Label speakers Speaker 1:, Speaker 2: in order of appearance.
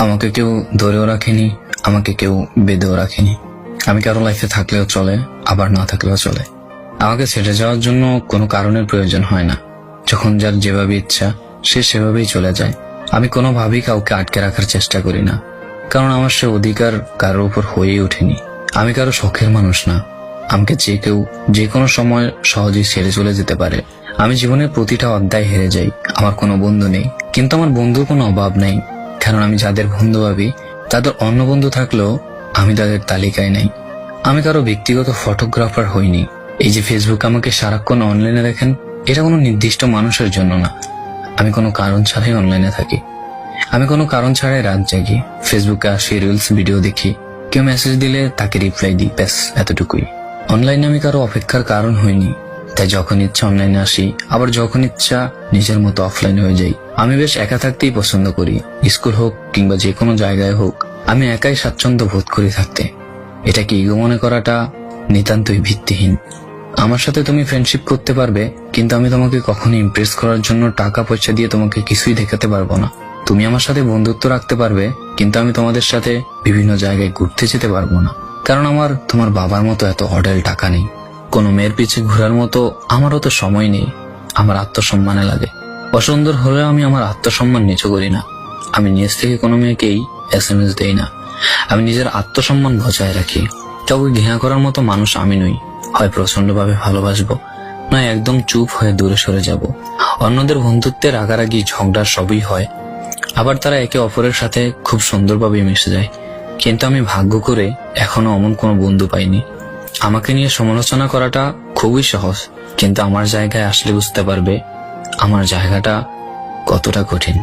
Speaker 1: আমাকে কেউ ধরেও রাখেনি, আমাকে কেউ বেঁধেও রাখেনি। আমি কারও লাইফে থাকলেও চলে, আবার না থাকলেও চলে। আমাকে ছেড়ে যাওয়ার জন্য কোনো কারণের প্রয়োজন হয় না। যখন যার যেভাবে ইচ্ছা, সে সেভাবেই চলে যায়। আমি কোনোভাবেই কাউকে আটকে রাখার চেষ্টা করি না। কারণ আমার সে অধিকার কারোর উপর হয়েই ওঠেনি। আমি কারও শখের মানুষ না। আমাকে যে কেউ, যে কোনো সময় সহজেই ছেড়ে চলে যেতে পারে। আমি জীবনের প্রতিটা অধ্যায় হেরে যাই। আমার কোনো বন্ধু নেই। কিন্তু আমার বন্ধুর কোনো অভাব নেই। কারণ আমি যাদের বন্ধু ভাবি, তাদের অন্য বন্ধু থাকলেও আমি তাদের তালিকায় নাই। আমি কারও ব্যক্তিগত ফটোগ্রাফার হইনি। এই যে ফেসবুক আমাকে সারাক্ষণ অনলাইনে দেখেন, এটা কোনো নির্দিষ্ট মানুষের জন্য না। আমি কোনো কারণ ছাড়াই অনলাইনে থাকি। আমি কোনো কারণ ছাড়াই রাত জাগি। ফেসবুকে আসি রিলস ভিডিও দেখি। কেউ মেসেজ দিলে তাকে রিপ্লাই দিই, ব্যাস, এতটুকুই। অনলাইনে আমি কারও অপেক্ষার কারণ হইনি। তাই যখন ইচ্ছা অনলাইনে আসি, আবার যখন ইচ্ছা নিজের মতো অফলাইন হয়ে যাই। আমি বেশ একা থাকতেই পছন্দ করি স্কুল হোক কিংবা যে কোনো জায়গায় হোক। আমি একাই স্বাচ্ছন্দ্য বোধ করি থাকতে। এটা কি ইগো মনে করাটা নিতান্তই ভিত্তিহীন? আমার সাথে তুমি ফ্রেন্ডশিপ করতে পারবে, কিন্তু আমি তোমাকে কখনো ইমপ্রেস করার জন্য টাকা পয়সা দিয়ে তোমাকে কিছুই দেখাতে পারব না। তুমি আমার সাথে বন্ধুত্ব রাখতে পারবে, কিন্তু আমি তোমাদের সাথে বিভিন্ন জায়গায় ঘুরতে যেতে পারব না। কারণ আমার, তোমার বাবার মতো এত হোটেল টাকা নেই। কোনো মেয়ের পিছে ঘোরার মতো আমারও তো সময় নেই। আমার আত্মসম্মানে লাগে। অসুন্দর হলেও আমি আমার আত্মসম্মান নিচু করি না। আমি নিজ থেকে কোনো মেয়েকেই এস এম এস দেই না। আমি নিজের আত্মসম্মান বজায় রাখি। কাউকে ঘৃণা করার মতো মানুষ আমি নই। হয় প্রচন্ডভাবে ভালোবাসবো, নয় একদম চুপ হয়ে দূরে সরে যাব। অন্যদের বন্ধুত্বের রাগারাগি ঝগড়া সবই হয়। আবার তারা একে অপরের সাথে খুব সুন্দরভাবে মিশে যায়। কিন্তু আমি ভাগ্য করে এখনও অমন কোনো বন্ধু পাইনি। আমাকে নিয়ে সমালোচনা করাটা খুবই সহজ, কিন্তু আমার জায়গায় আসলে বুঝতে পারবে আমার জায়গাটা কতটা কঠিন।